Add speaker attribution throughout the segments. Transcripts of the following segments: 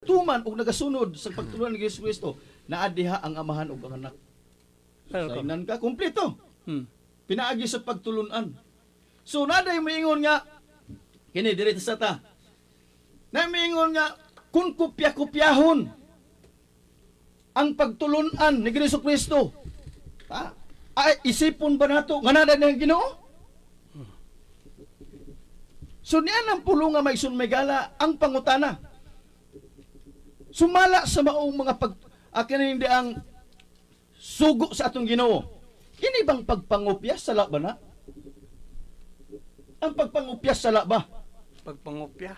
Speaker 1: tuman og nagasunod sa pagtulungan ni Yesu Kristo naa diha ang amahan ug ang anak.
Speaker 2: Welcome.
Speaker 1: Saynan ka kumpleto.
Speaker 2: Hmm.
Speaker 1: Pinaagi sa pagtulunan. So naday moingon nga kini diri sa ta. Na moingon nga kun kopya-kopyahon ang pagtulunan ni Kristo Kristo. Ha? Ay isipon ba nato nga nada ng Ginoo? So niya ang pulo nga may sunmegala ang pangutana. Sumala sa maong mga pag akin hindi ang sugo sa atong Ginoo. Kini bang pagpangupya sa ba na? Ang pagpangupya sa ba?
Speaker 2: Pagpangopya.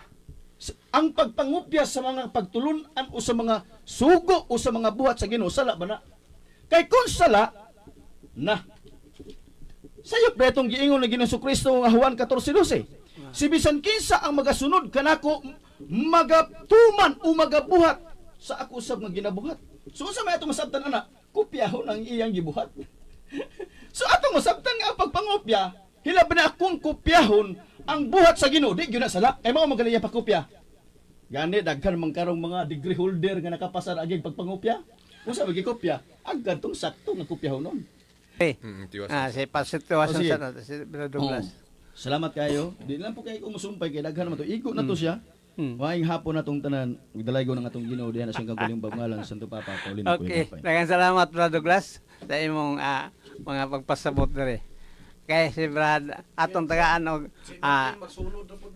Speaker 1: S- Ang pagpangupya sa mga pagtulunan o sa mga sugo o sa mga buhat sa Ginoo sala ba na? Kay kung sala na Sayop na itong giingon na Ginoong Kristo nga Juan 14:12. Si bisan kinsa ang magasunod kanako magatuman o magabuhat sa ako usab nga ginabuhat. So sa may atong masabtan ana, kopyahon ang iyang gibuhat. so atong masabtan nga ang pagpangopya, hilab na akong kopyahon ang buhat sa Ginoo, di gyud na sala. Kay mao magaling pa kopya. Gani daghan man karong mga degree holder nga nakapasar aging pagpangopya. Usa ba kopya? Agad tong sakto nga kopyahon nun.
Speaker 2: Eh.
Speaker 3: Mm, tiwas.
Speaker 2: Ah, si pasituwasan
Speaker 1: Oh,
Speaker 2: sa si Brother Douglas.
Speaker 1: Oo. Salamat kayo. Di lang po kayo kung musumpay kay daghan naman to. Igo na to siya.
Speaker 2: Mm.
Speaker 1: Waing hapon na tong tanan. Igdalay ko ng atong Ginoo diha na siyang kaguling bagngalan Santo Papa Paulino ko
Speaker 2: Okay, daghang salamat Brother Douglas sa imong ah, mga pagpasabot diri. Kay si Brad atong tagaan og ah,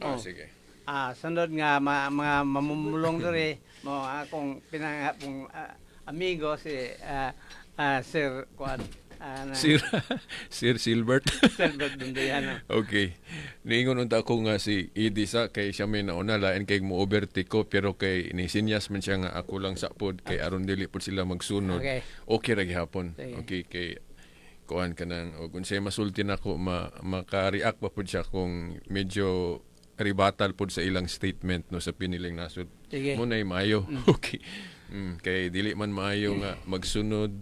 Speaker 3: Ah, sige.
Speaker 2: ah, sunod nga ma, mga mamumulong diri mo akong pinangapong ah, amigo si ah, ah, Sir Kwan. Na-
Speaker 3: Sir, Sir Silbert.
Speaker 2: Sir Brad Dunduyano.
Speaker 3: okay. Niingon unta ko nga si Idisa kay siya may nauna lain kay mo overtake ko pero kay ni sinyas man siya nga ako lang sa pod kay aron dili pod sila magsunod.
Speaker 2: Okay.
Speaker 3: Okay ra gihapon. Okay kay kuan ka nang o kung siya masulti na ko ma, maka-react pa pod siya kung medyo ribatal pod sa ilang statement no sa piniling nasod. Mo na maayo. Okay. Mm, kay dili man maayo nga magsunod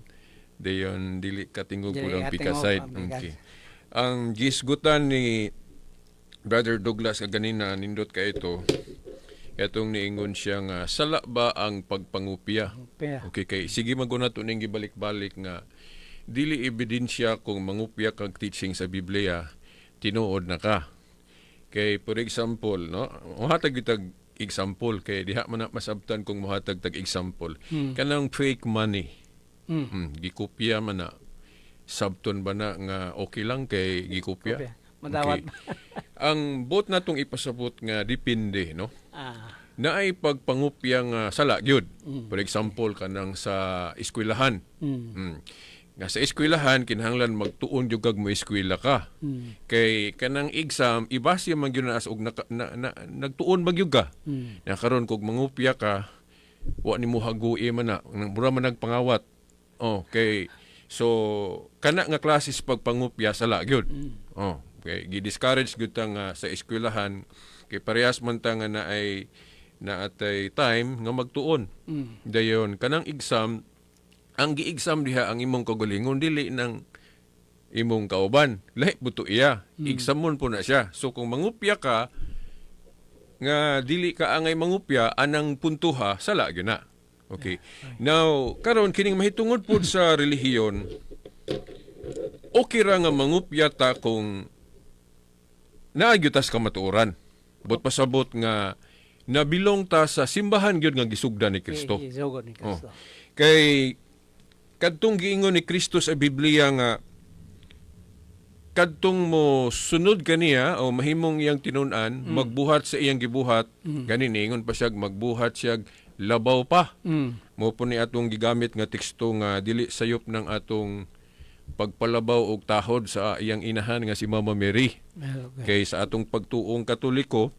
Speaker 3: dayon dili katingog pulang
Speaker 2: katingog,
Speaker 3: pikaside. Okay. Ang gisgutan ni Brother Douglas ganina nindot ka ito. Katong niingon siya nga sala ba ang pagpangupya? Okay kay sige maguna to ning gibalik-balik nga dili ebidensya kung mangupya kag teaching sa Biblia tinuod na ka. Kay for example no mohatag kitag example kay diha man masabtan kung mohatag tag example. Kanang fake money
Speaker 2: Hmm.
Speaker 3: Hmm, gikopya man na. Sabton ba na nga okay lang kay gikopya?
Speaker 2: Kopya. Madawat.
Speaker 3: Okay. Ang bot natong ipasabot nga depende, no?
Speaker 2: Ah,
Speaker 3: Na ay pagpangupya nga sala gyud. For example kanang sa eskwelahan.
Speaker 2: mm.
Speaker 3: Hmm. Nga sa eskwelahan kinahanglan magtuon jud kag mo eskwela ka.
Speaker 2: Mm.
Speaker 3: Kay kanang exam ibase man gyud na as og naka- na, na, nagtuon ba gyud ka.
Speaker 2: Mm.
Speaker 3: Na karon kog mangupya ka wa ni mo hagui man na mura man nagpangawat. Oh, kay so kana nga klases pagpangupya sala gyud. Oh, kay gi-discourage gyud ta nga sa eskwelahan kay parehas man ta nga na ay na atay time nga magtuon.
Speaker 2: Mm.
Speaker 3: Dayon kanang exam ang gi-exam diha ang imong kagalingon dili nang imong kauban. Lahi buto iya. Examon po na siya. So kung mangupya ka nga dili ka angay mangupya anang puntuha sala gyud na. Okay. Now, karon kining mahitungod pud sa relihiyon okay ra nga mangupya ta kung naagyutas ka matuoran. Bot pasabot nga nabilong ta sa simbahan gyud nga gisugdan ni Kristo. Oh. Kay kadtong giingon ni Kristo sa Biblia nga kadtong mo sunod kaniya o mahimong iyang tinun-an magbuhat sa iyang gibuhat gani niingon pa siya magbuhat siya labaw pa
Speaker 2: Mm.
Speaker 3: mo po ni atong gigamit nga teksto nga dili sayop ng atong pagpalabaw og tahod sa iyang inahan nga si Mama Mary
Speaker 2: Okay.
Speaker 3: kay sa atong pagtuong katoliko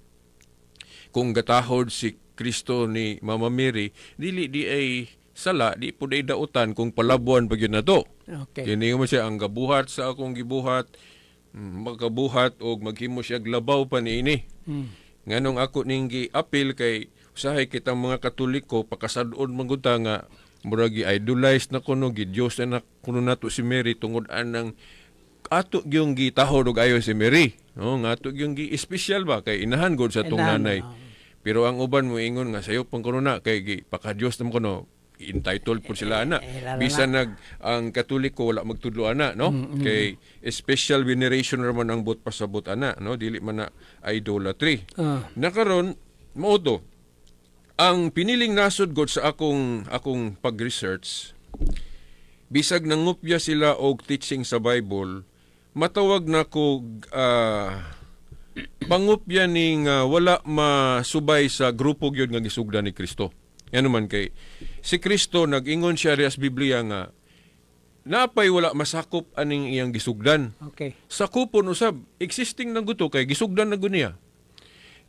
Speaker 3: kung gatahod si Kristo ni Mama Mary dili di ay sala di po day dautan kung palabuan pa na to
Speaker 2: Okay.
Speaker 3: kini mo siya ang gabuhat sa akong gibuhat mm, magkabuhat og maghimo siya labaw pa niini
Speaker 2: Mm.
Speaker 3: nganong ako ning gi-appeal kay usahay kitang mga katoliko pakasad-on man gud ta nga murag idolize na kuno gi Dios na kuno nato si Mary tungod anang ato gyung gitahod og ayo si Mary no nga ato gyung gi special ba kay inahan gud sa tong nanay. Pero ang uban mo ingon nga sayo pang kuno na kay gi- paka-Dios nam kuno entitled po sila ana.
Speaker 2: Eh, lalo
Speaker 3: Bisan nag ang Katoliko wala magtudlo ana, no? Kay special veneration naman ang bot pasabot ana, no? Dili man na idolatry.
Speaker 2: Ah.
Speaker 3: Nakaron mao to. Ang piniling nasod god sa akong akong pag-research bisag nangupya sila og teaching sa Bible, matawag na ko ah, pangupya ning ah, wala masubay sa grupo gyud nga gisugdan ni Kristo. Yan man kay si Kristo nag-ingon siya sa Biblia nga napay wala masakop aning iyang gisugdan.
Speaker 2: Okay.
Speaker 3: Sa kupon usab existing na guto kay gisugdan na guniya.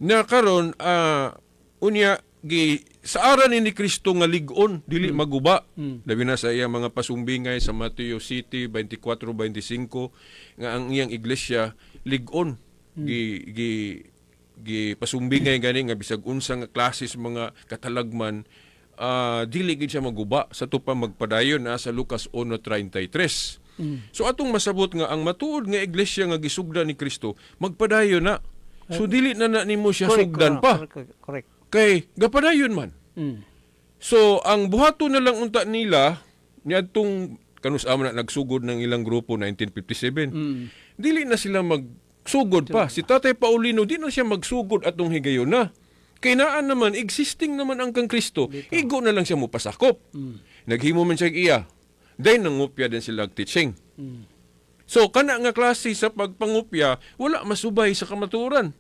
Speaker 3: Na karon ah, unya gi sa aran ni Kristo nga lig-on dili maguba. Labi na sa iyang mga pasumbingay sa Mateo City 24:25 nga ang iyang iglesia lig-on gi gi gi pasumbingay gani nga bisag unsa nga klase sa mga katalagman ah, dili gid siya maguba sa tupa magpadayon na sa Lucas 1:33. So atong masabot nga ang matuod nga iglesia nga gisugdan ni Kristo magpadayon na. So dili na na nimo siya sugdan pa
Speaker 2: Correct. correct.
Speaker 3: Kay gapadayon man.
Speaker 2: Mm.
Speaker 3: So ang buhato na lang unta nila niadtong kanus amo na nagsugod ng ilang grupo 1957.
Speaker 2: Mm.
Speaker 3: Dili na sila magsugod pa. Si Tatay Paulino di na siya magsugod atong higayon na. Kay naan naman existing naman ang kang Kristo, igo na lang siya mo pasakop. Naghimo man siya iya. Dahil nangupya din sila teaching. So kana nga klase sa pagpangupya wala masubay sa kamaturan.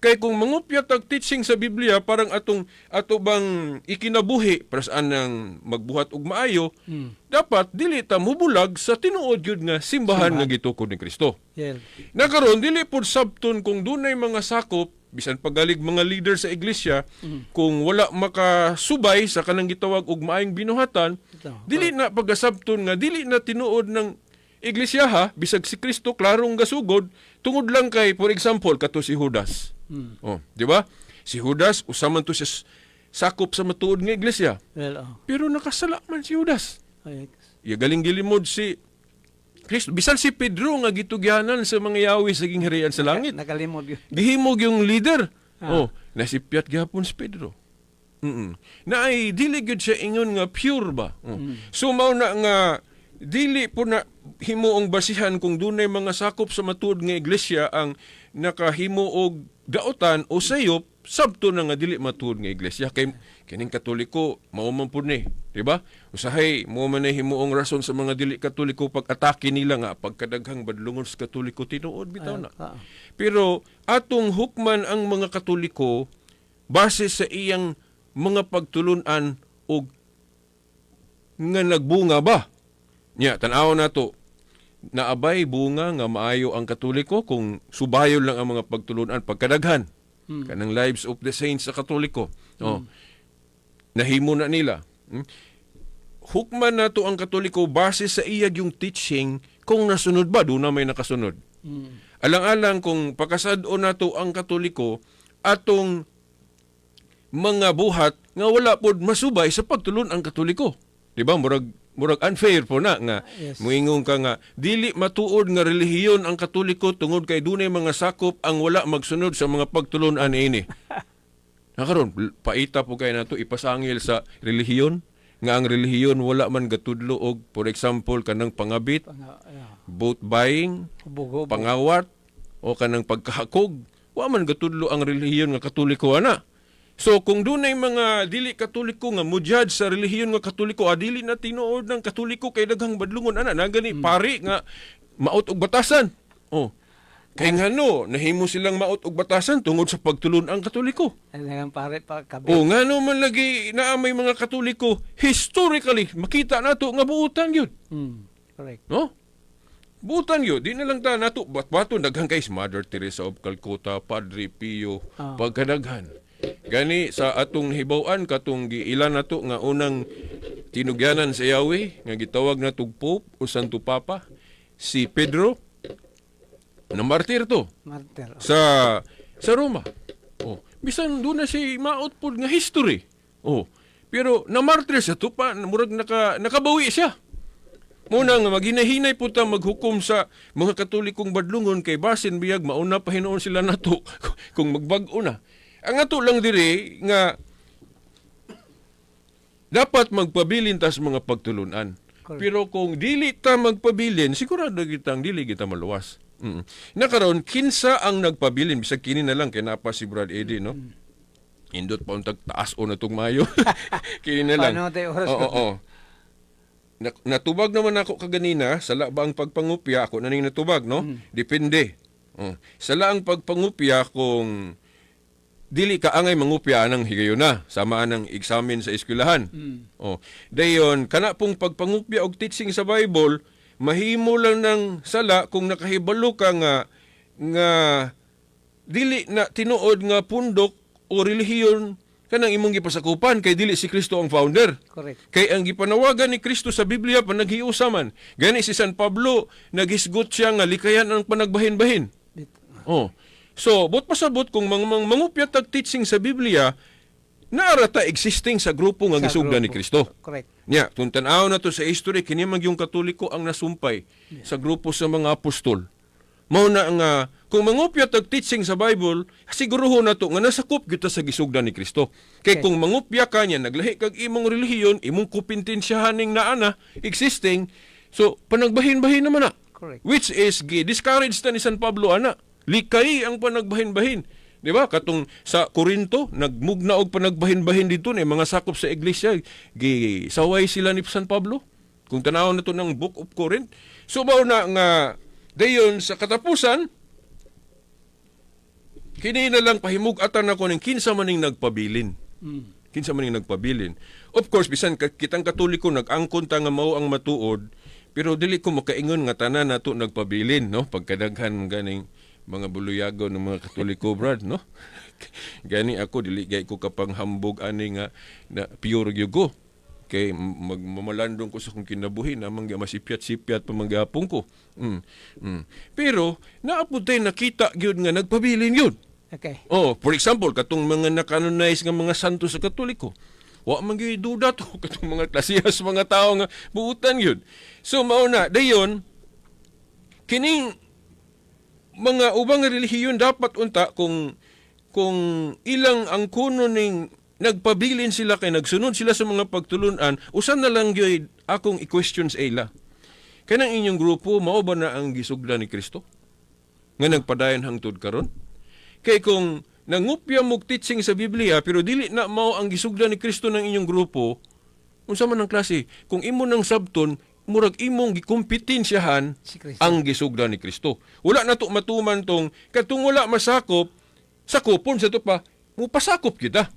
Speaker 3: Kay kung mangupya tag teaching sa Biblia parang atong ato bang ikinabuhi para saan nang magbuhat og maayo, dapat dili ta mubulag sa tinuod gyud nga simbahan nga gitukod ni Kristo.
Speaker 2: Yeah.
Speaker 3: Nakaroon, dili po sabton kung dunay mga sakop, bisan pagalig mga leader sa iglesia, kung wala makasubay sa kanang gitawag og maayong binuhatan,
Speaker 2: Ito.
Speaker 3: dili na pagasabton nga dili na tinuod ng iglesia ha, bisag si Kristo klarong gasugod, tungod lang kay for example kato si Judas. Oh, di ba? Si Judas usaman to siya sakop sa matuod nga iglesia.
Speaker 2: Well, oh.
Speaker 3: Pero nakasala man si Judas. Ya galing gilimod si Kristo. Bisan si Pedro nga gitugyanan sa mga yawi sa gingharian sa langit.
Speaker 2: Nakalimod yun.
Speaker 3: Gihimog yung leader.
Speaker 2: Ah.
Speaker 3: Oh, nasipyat gapon si Pedro. Mm. Na ay dili gyud siya ingon nga pure ba. Oh. So mao na nga dili po na himuong basihan kung dunay mga sakop sa matuod nga iglesia ang nakahimo og daotan o sayop sabto na nga dili matuod nga iglesia. Kay kining katoliko mao man pud ni di ba? Usahay mo man na himuong rason sa mga dili katoliko pag-atake nila nga pagkadaghang badlungon sa katoliko tinuod bitaw na. pero atong hukman ang mga Katoliko base sa iyang mga pagtulunan og nga nagbunga ba? Nya, tanaw na to. Naabay bunga nga maayo ang Katoliko kung subayon lang ang mga pagtulunan pagkadaghan. Kanang lives of the saints sa Katoliko. Oh. Nahimo na nila. Hmm? Hukman na to ang Katoliko base sa iyag yung teaching kung nasunod ba, doon na may nakasunod.
Speaker 2: Mm.
Speaker 3: Alang-alang kung pakasado na to ang Katoliko atong mga buhat nga wala pod masubay sa pagtulon ang Katoliko. Di ba? Murag murag unfair po na nga
Speaker 2: Yes.
Speaker 3: moingon ka nga dili matuod nga relihiyon ang Katoliko tungod kay dunay mga sakop ang wala magsunod sa mga pagtulunan ini. Nakaron paita po kay nato ipasangil sa relihiyon nga ang relihiyon wala man gatudlo og for example kanang pangabit,
Speaker 2: Pang, ah,
Speaker 3: boat buying, pangawat o kanang pagkahakog wa man gatudlo ang relihiyon nga katoliko ana so kung dunay mga dili katoliko nga mujudge sa relihiyon nga katoliko ah, dili na tinuod ng katoliko kay daghang badlungon ana nagani pari nga maot og batasan oh kay ngano nahimo silang maot og batasan tungod sa pagtulon ang katoliko
Speaker 2: nagang pare pa kabi.
Speaker 3: o ngano man lagi naa may mga katoliko historically makita nato nga buutan gyud
Speaker 2: Mm. Correct.
Speaker 3: No? Butan yun. Di na lang ta nato. Bat-bato. Daghang kay Mother Teresa of Calcutta, Padre Pio,
Speaker 2: Ah.
Speaker 3: pagkadaghan. Gani sa atong hibaw-an katong giilan nato nga unang tinugyanan sa Yahweh nga gitawag na tug Pope o Santo Papa si Pedro na martir to
Speaker 2: Martyr.
Speaker 3: sa sa Roma. Oh, bisan doon na si maot pod nga history. Oh, pero na martir siya to pa murag naka nakabawi siya. Muna nga maghinahinay po ta maghukom sa mga katolikong badlungon kay basin biyag mauna pa hinoon sila nato kung magbag-o na. Ang ato lang diri nga dapat magpabilin tas mga pagtulunan.
Speaker 2: Correct.
Speaker 3: Pero kung dili ta magpabilin, sigurado kitang dili kita maluwas. Mm. Nakaroon, kinsa ang nagpabilin bisag kini na lang kay napa si Brad Eddie, no? Indot pa untag taas o na tong mayo. kini na lang.
Speaker 2: Paano tayo oras
Speaker 3: Oo, oo. Na- natubag naman ako kaganina, sala ba ang pagpangupya? Ako na natubag, no? Depende. Oh. Sala ang pagpangupya kung dili ka angay mangupya ng higayon na, samaan ng examen sa eskwelahan. Oh. Dayon, kana pong pagpangupya og teaching sa Bible, mahimo lang ng sala kung nakahibalo ka nga nga dili na tinuod nga pundok o relihiyon kanang imong gipasakupan kay dili si Kristo ang founder.
Speaker 2: Correct.
Speaker 3: Kay ang gipanawagan ni Kristo sa Biblia panaghiusaman. Gani si San Pablo nagisgot siya nga likayan ang panagbahin-bahin. Oh. So, bot pasabot kung mga mga mangupya tag teaching sa Biblia naarata existing sa grupo nga gisugdan ni. Kristo.
Speaker 2: Correct.
Speaker 3: Nya, kung tanaw na to sa history, kini man yung katoliko ang nasumpay sa grupo sa mga apostol. Mao na nga kung mangupya tag teaching sa Bible, siguruho na to nga nasakop kita sa gisugdan ni Kristo. Kay
Speaker 2: Okay.
Speaker 3: kung mangupya ka niya, naglahi kag imong relihiyon, imong kupintensyahaning naana existing, so panagbahin-bahin naman na.
Speaker 2: Correct.
Speaker 3: Which is gi discouraged na ni San Pablo ana. Likay ang panagbahin-bahin. Di ba? Katong sa Korinto, nagmugna og panagbahin-bahin dito ni mga sakop sa iglesia, gi saway sila ni San Pablo. Kung tanaw na to ng Book of Corinth. So mao na nga dayon sa katapusan kini na lang pahimug-atan ako ning kinsa maning nagpabilin.
Speaker 2: Mm.
Speaker 3: Kinsa man ning nagpabilin. Of course, bisan kitang katoliko nag-angkon ta nga mao ang matuod, pero dili ko makaingon nga tanan nato nagpabilin, no? Pagkadaghan ganing mga buluyago ng mga katoliko, brad, no? Gani ako dili gay ko kapang hambog ani nga na pure gyud ko. Kay mag, mamalandong ko sa kong kinabuhi namang nga masipyat-sipyat pa manggapong ko. Mm. Mm. Pero naaputay nakita gyud nga nagpabilin gyud.
Speaker 2: Okay.
Speaker 3: Oh, for example, katong mga nakanonize nga mga santo sa Katoliko. Wa man gyud duda to katong mga klasihas mga tao nga buutan yun. So mao na dayon kining mga ubang relihiyon dapat unta kung kung ilang ang kuno ning nagpabilin sila kay nagsunod sila sa mga pagtulunan, usan na lang gyud akong i-questions ila. Kanang inyong grupo mao ba na ang gisugdan ni Kristo? Nga nagpadayon hangtod karon? Kay kung nangupya mo teaching sa Biblia pero dili na mao ang gisugdan ni Kristo ng inyong grupo, unsa man ang klase? Kung imo nang sabton, murag imong gikumpetensyahan
Speaker 2: Si Kristo.
Speaker 3: ang gisugdan ni Kristo. Wala na to matuman tong katong wala masakop, sakopon sa to pa, mo pasakop kita.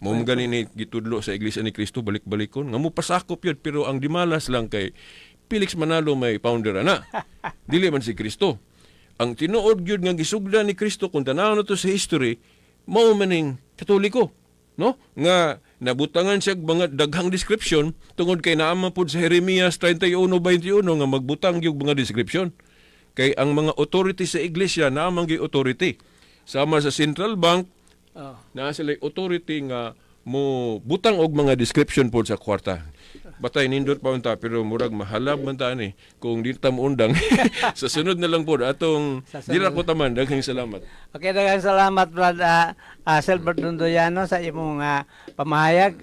Speaker 3: Mo mga gani ni gitudlo sa iglesia ni Kristo balik-balikon nga mo pasakop yun pero ang dimalas lang kay Felix Manalo may founder ana. Dili man si Kristo. Ang tinuod gyud nga gisugdan ni Kristo kung tanaw na to sa history, mao maning katoliko, no? Nga nabutangan siya mga daghang description tungod kay naama pod sa Jeremias 31:21 nga magbutang gyud mga description. Kay ang mga authority sa iglesia naamang gyud authority. Sama sa Central Bank,
Speaker 2: Oh.
Speaker 3: na sila authority nga mo butang og mga description po sa kwarta. Batay nindot pa unta pero murag mahalab man ta ni kung di ta undang sa sunod na lang po atong dira ko taman. Daghang salamat.
Speaker 2: Okay, daghang salamat Brad uh, Silbert Dundoyano sa imong ah, pamahayag